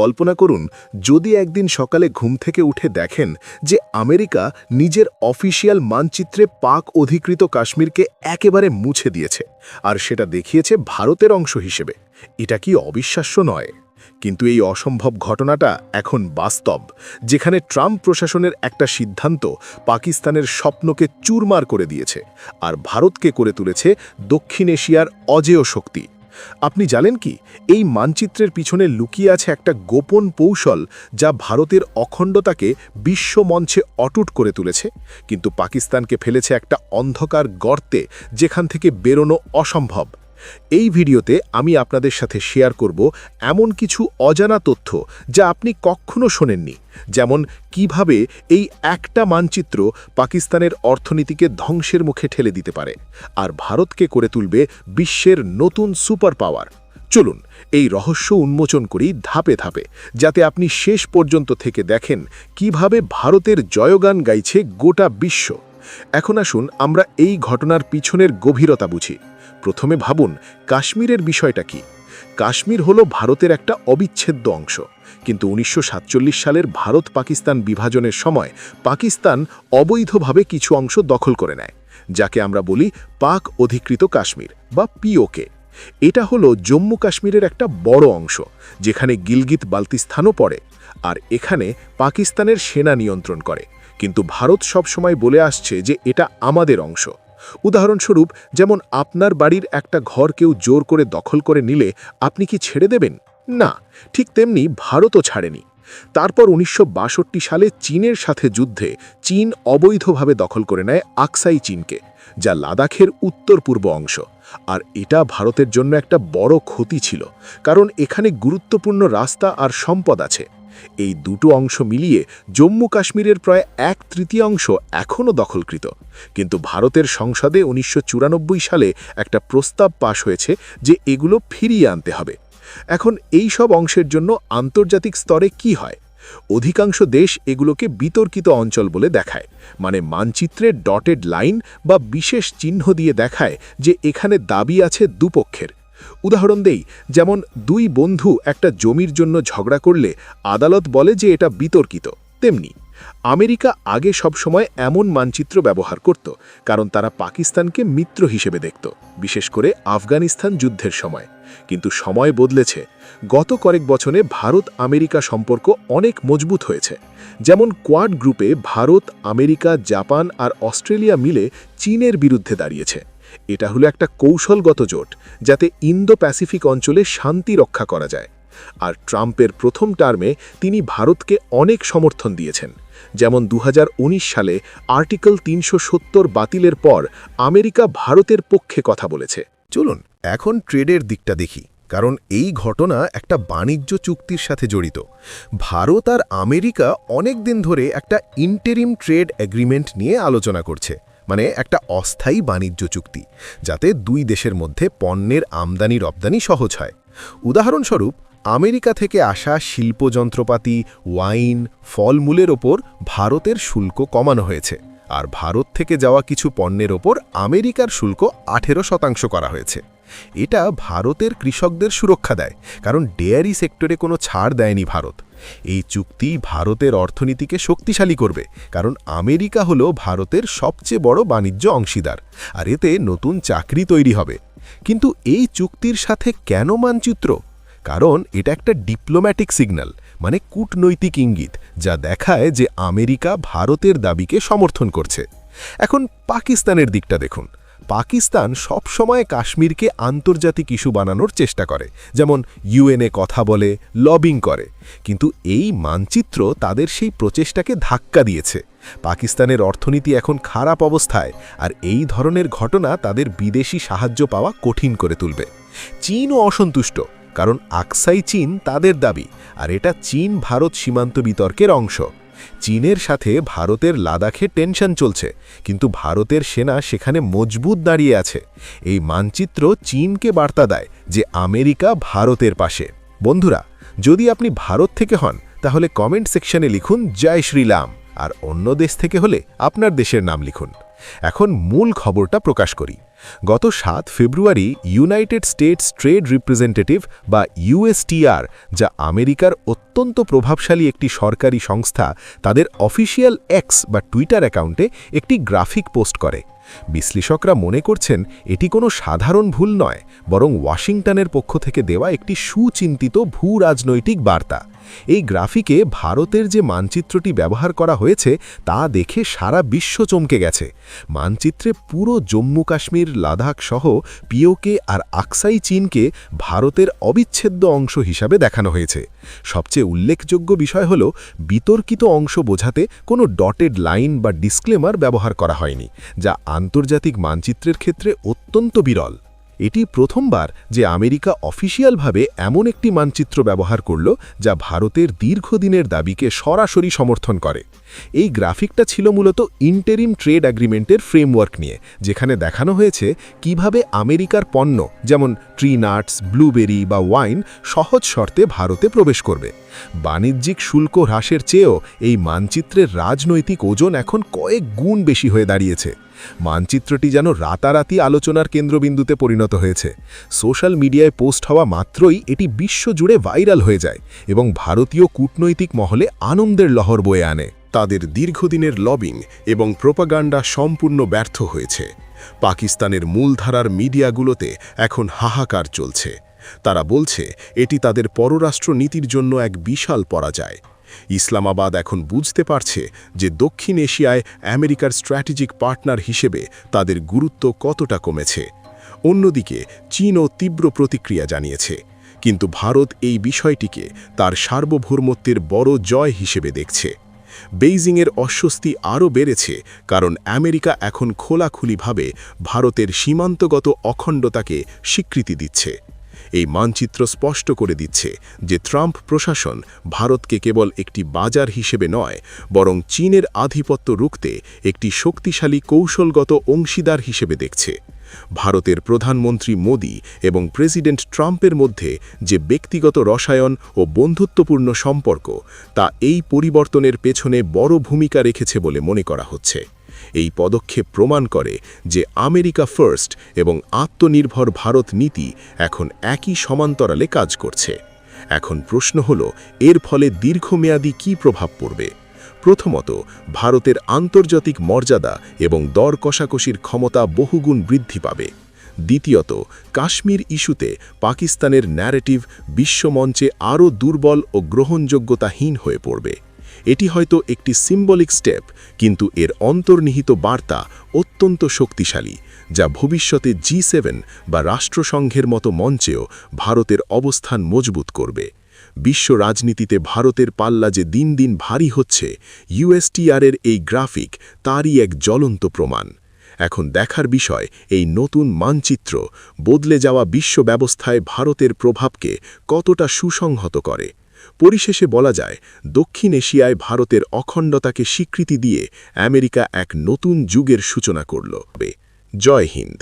কল্পনা করুন, যদি একদিন সকালে ঘুম থেকে উঠে দেখেন যে আমেরিকা নিজের অফিসিয়াল মানচিত্রে পাক অধিকৃত কাশ্মীরকে একেবারে মুছে দিয়েছে, আর সেটা দেখিয়েছে ভারতের অংশ হিসেবে, এটা কি অবিশ্বাস্য নয়? কিন্তু এই অসম্ভব ঘটনাটা এখন বাস্তব, যেখানে ট্রাম্প প্রশাসনের একটা সিদ্ধান্ত পাকিস্তানের স্বপ্নকে চুরমার করে দিয়েছে, আর ভারতকে করে তুলেছে দক্ষিণ এশিয়ার অজেয় শক্তি। আপনি জানেন কি, এই মানচিত্রের পিছনে লুকিয়ে আছে একটা গোপন কৌশল যা ভারতের অখণ্ডতাকে বিশ্ব মঞ্চে অটুট করে তুলেছে, কিন্তু পাকিস্তানকে ফেলেছে একটা অন্ধকার গর্তে যেখান থেকে বেরোনো অসম্ভব। এই ভিডিওতে আমি আপনাদের সাথে শেয়ার করব এমন কিছু অজানা তথ্য যা আপনি কখনো শোনেননি, যেমন কীভাবে এই একটা মানচিত্র পাকিস্তানের অর্থনীতিকে ধ্বংসের মুখে ঠেলে দিতে পারে আর ভারতকে করে তুলবে বিশ্বের নতুন সুপার পাওয়ার চলুন, এই রহস্য উন্মোচন করি ধাপে ধাপে, যাতে আপনি শেষ পর্যন্ত থেকে দেখেন কীভাবে ভারতের জয়গান গাইছে গোটা বিশ্ব। এখন আসুন আমরা এই ঘটনার পিছনের গভীরতা বুঝি। প্রথমে ভাবুন, কাশ্মীরের বিষয়টা কি? কাশ্মীর হলো ভারতের একটা অবিচ্ছেদ্য অংশ। কিন্তু উনিশশো সাতচল্লিশ সালের ভারত পাকিস্তান বিভাজনের সময় পাকিস্তান অবৈধভাবে কিছু অংশ দখল করে নেয়, যাকে আমরা বলি পাক অধিকৃত কাশ্মীর বা পিওকে এটা হলো জম্মু কাশ্মীরের একটা বড় অংশ, যেখানে গিলগিত বালতিস্থানও পড়ে, আর এখানে পাকিস্তানের সেনা নিয়ন্ত্রণ করে। কিন্তু ভারত সবসময় বলে আসছে যে এটা আমাদের অংশ। উদাহরণস্বরূপ, যেমন আপনার বাড়ির একটা ঘর কেউ জোর করে দখল করে নিলে আপনি কি ছেড়ে দেবেন? না, ঠিক তেমনি ভারতও ছাড়েনি। তারপর উনিশশো বাষট্টি সালে চীনের সাথে যুদ্ধে চীন অবৈধভাবে দখল করে নেয় আকসাই চীনকে, যা লাদাখের উত্তর পূর্ব অংশ। আর এটা ভারতের জন্য একটা বড় ক্ষতি ছিল, কারণ এখানে গুরুত্বপূর্ণ রাস্তা আর সম্পদ আছে। এই দুটো অংশ মিলিয়ে জম্মু কাশ্মীরের প্রায় এক তৃতীয়াংশ এখনও দখলকৃত। কিন্তু ভারতের সংসদে উনিশশো চুরানব্বই সালে একটা প্রস্তাব পাশ হয়েছে যে এগুলো ফিরিয়ে আনতে হবে। এখন এই সব অংশের জন্য আন্তর্জাতিক স্তরে কি হয়? অধিকাংশ দেশ এগুলোকে বিতর্কিত অঞ্চল বলে দেখায় মানে মানচিত্রে ডটেড লাইন বা বিশেষ চিহ্ন দিয়ে দেখায় যে এখানে দাবি আছে দুপক্ষের। উদাহরণ দেই, যেমন দুই বন্ধু একটা জমির জন্য ঝগড়া করলে আদালত বলে যে এটা বিতর্কিত, তেমনি। আমেরিকা আগে সবসময় এমন মানচিত্র ব্যবহার করত, কারণ তারা পাকিস্তানকে মিত্র হিসেবে দেখত, বিশেষ করে আফগানিস্তান যুদ্ধের সময়। কিন্তু সময় বদলেছে। গত কয়েক বছরে ভারত আমেরিকা সম্পর্ক অনেক মজবুত হয়েছে। যেমন কোয়াড গ্রুপে ভারত, আমেরিকা, জাপান আর অস্ট্রেলিয়া মিলে চীনের বিরুদ্ধে দাঁড়িয়েছে। এটা হলো একটা কৌশলগত জোট, যাতে ইন্দো প্যাসিফিক অঞ্চলে শান্তি রক্ষা করা যায়। আর ট্রাম্পের প্রথম টার্মে তিনি ভারতকে অনেক সমর্থন দিয়েছেন। যেমন দু হাজার উনিশ সালে আর্টিকেল তিনশো সত্তর বাতিলের পর আমেরিকা ভারতের পক্ষে কথা বলেছে। চলুন, এখন ট্রেডের দিকটা দেখি, কারণ এই ঘটনা একটা বাণিজ্য চুক্তির সাথে জড়িত। ভারত আর আমেরিকা অনেক দিন ধরে একটা ইন্টেরিম ট্রেড এগ্রিমেন্ট নিয়ে আলোচনা করছে। মানে একটা অস্থায়ী বাণিজ্য চুক্তি, যাতে দুই দেশের মধ্যে পণ্যের আমদানি রপ্তানি সহজ হয়। উদাহরণস্বরূপ, আমেরিকা থেকে আসা শিল্প যন্ত্রপাতি, ওয়াইন, ফলমূলের ওপর ভারতের শুল্ক কমানো হয়েছে, আর ভারত থেকে যাওয়া কিছু পণ্যের ওপর আমেরিকার শুল্ক আঠেরো শতাংশ করা হয়েছে। এটা ভারতের কৃষকদের সুরক্ষা দেয়, কারণ ডেয়ারি সেক্টরে কোনো ছাড় দেয়নি ভারত। এই চুক্তি ভারতের অর্থনীতিকে শক্তিশালী করবে, কারণ আমেরিকা হল ভারতের সবচেয়ে বড় বাণিজ্য অংশীদার, আর এতে নতুন চাকরি তৈরি হবে। কিন্তু এই চুক্তির সাথে কেন মানচিত্র? কারণ এটা একটা ডিপ্লোম্যাটিক সিগন্যাল মানে কূটনৈতিক ইঙ্গিত, যা দেখায় যে আমেরিকা ভারতের দাবিকে সমর্থন করছে। এখন পাকিস্তানের দিকটা দেখুন। পাকিস্তান সবসময় কাশ্মীরকে আন্তর্জাতিক ইস্যু বানানোর চেষ্টা করে, যেমন ইউএনএ কথা বলে, লবিং করে। কিন্তু এই মানচিত্র তাদের সেই প্রচেষ্টাকে ধাক্কা দিয়েছে। পাকিস্তানের অর্থনীতি এখন খারাপ অবস্থায়, আর এই ধরনের ঘটনা তাদের বিদেশি সাহায্য পাওয়া কঠিন করে তুলবে। চীনও অসন্তুষ্ট, কারণ আকসাই চীন তাদের দাবি, আর এটা চীন ভারত সীমান্ত বিতর্কের অংশ। চীনের সাথে ভারতের লাদাখে টেনশন চলছে, কিন্তু ভারতের সেনা সেখানে মজবুত দাঁড়িয়ে আছে। এই মানচিত্র চীনকে বার্তা দেয় যে আমেরিকা ভারতের পাশে। বন্ধুরা, যদি আপনি ভারত থেকে হন, তাহলে কমেন্ট সেকশনে লিখুন, জয় শ্রীরাম আর অন্য দেশ থেকে হলে আপনার দেশের নাম লিখুন। এখন মূল খবরটা প্রকাশ করি। গত সাত February united states trade representative বা ইউএসটিআর যা আমেরিকার অত্যন্ত প্রভাবশালী একটি সরকারি সংস্থা, তাদের অফিসিয়াল এক্স বা টুইটার অ্যাকাউন্টে একটি গ্রাফিক পোস্ট করে। বিশ্লেষকরা মনে করছেন এটি কোনো সাধারণ ভুল নয়, বরং ওয়াশিংটনের পক্ষ থেকে দেওয়া একটি সুচিন্তিত ভূ রাজনৈতিক বার্তা। এই গ্রাফিকে ভারতের যে মানচিত্রটি ব্যবহার করা হয়েছে তা দেখে সারা বিশ্ব চমকে গেছে। মানচিত্রে পুরো জম্মু কাশ্মীর, লাদাখ সহ পিওকে আর আকসাই চীনকে ভারতের অবিচ্ছেদ্য অংশ হিসাবে দেখানো হয়েছে। সবচেয়ে উল্লেখযোগ্য বিষয় হল, বিতর্কিত অংশ বোঝাতে কোনো ডটেড লাইন বা ডিসক্লেমার ব্যবহার করা হয়নি, যা আন্তর্জাতিক মানচিত্রের ক্ষেত্রে অত্যন্ত বিরল। এটি প্রথমবার যে আমেরিকা অফিসিয়ালভাবে এমন একটি মানচিত্র ব্যবহার করল যা ভারতের দীর্ঘদিনের দাবিকে সরাসরি সমর্থন করে। এই গ্রাফিকটা ছিল মূলত ইন্টেরিম ট্রেড অ্যাগ্রিমেন্টের ফ্রেমওয়ার্ক নিয়ে, যেখানে দেখানো হয়েছে কীভাবে আমেরিকার পণ্য, যেমন ট্রি নাটস, ব্লুবেরি বা ওয়াইন, সহজ শর্তে ভারতে প্রবেশ করবে। বাণিজ্যিক শুল্ক হ্রাসের চেয়েও এই মানচিত্রের রাজনৈতিক ওজন এখন কয়েক গুণ বেশি হয়ে দাঁড়িয়েছে। মানচিত্রটি যেন রাতারাতি আলোচনার কেন্দ্রবিন্দুতে পরিণত হয়েছে। সোশ্যাল মিডিয়ায় পোস্ট হওয়া মাত্রই এটি বিশ্বজুড়ে ভাইরাল হয়ে যায় এবং ভারতীয় কূটনৈতিক মহলে আনন্দের লহর বয়ে আনে। তাদের দীর্ঘদিনের লবিং এবং প্রোপাগান্ডা সম্পূর্ণ ব্যর্থ হয়েছে। পাকিস্তানের মূলধারার মিডিয়াগুলোতে এখন হাহাকার চলছে। তারা বলছে, এটি তাদের পররাষ্ট্র নীতির জন্য এক বিশাল পরাজয়। ইসলামাবাদ এখন বুঝতে পারছে যে দক্ষিণ এশিয়ায় আমেরিকার স্ট্র্যাটেজিক পার্টনার হিসেবে তাদের গুরুত্ব কতটা কমেছে। অন্যদিকে, চীনও তীব্র প্রতিক্রিয়া জানিয়েছে। কিন্তু ভারত এই বিষয়টিকে তার সার্বভৌমত্বের বড় জয় হিসেবে দেখছে। বেইজিংয়ের অস্বস্তি আরও বেড়েছে কারণ আমেরিকা এখন খোলাখুলিভাবে ভারতের সীমান্তগত অখণ্ডতাকে স্বীকৃতি দিচ্ছে। এই মানচিত্র স্পষ্ট করে দিচ্ছে যে ট্রাম্প প্রশাসন ভারতকে কেবল একটি বাজার হিসেবে নয়, বরং চীনের আধিপত্য রুখতে একটি শক্তিশালী কৌশলগত অংশীদার হিসেবে দেখছে। ভারতের প্রধানমন্ত্রী মোদি এবং প্রেসিডেন্ট ট্রাম্পের মধ্যে যে ব্যক্তিগত রসায়ন ও বন্ধুত্বপূর্ণ সম্পর্ক, তা এই পরিবর্তনের পেছনে বড় ভূমিকা রেখেছে বলে মনে করা হচ্ছে। এই পদক্ষেপ প্রমাণ করে যে আমেরিকা ফার্স্ট এবং আত্মনির্ভর ভারত নীতি এখন একই সমান্তরালে কাজ করছে। এখন প্রশ্ন হল, এর ফলে দীর্ঘমেয়াদী কি প্রভাব পড়বে? প্রথমত, ভারতের আন্তর্জাতিক মর্যাদা এবং দর কষাকষির ক্ষমতা বহুগুণ বৃদ্ধি পাবে। দ্বিতীয়ত, কাশ্মীর ইস্যুতে পাকিস্তানের ন্যারেটিভ বিশ্বমঞ্চে আরও দুর্বল ও গ্রহণযোগ্যতাহীন হয়ে পড়বে। এটি হয়তো একটি সিম্বলিক স্টেপ কিন্তু এর অন্তর্নিহিত বার্তা অত্যন্ত শক্তিশালী, যা ভবিষ্যতে জি সেভেন বা রাষ্ট্রসংঘের মতো মঞ্চেও ভারতের অবস্থান মজবুত করবে। বিশ্ব রাজনীতিতে ভারতের পাল্লা যে দিন দিন ভারী হচ্ছে ইউএসটিআরের এই গ্রাফিক তারই এক জ্বলন্ত প্রমাণ। এখন দেখার বিষয়, এই নতুন মানচিত্র বদলে যাওয়া বিশ্ব ব্যবস্থায় ভারতের প্রভাবকে কতটা সুসংহত করে। পরিশেষে বলা যায়, দক্ষিণ এশিয়ায় ভারতের অখণ্ডতাকে স্বীকৃতি দিয়ে আমেরিকা এক নতুন যুগের সূচনা করল। জয় হিন্দ।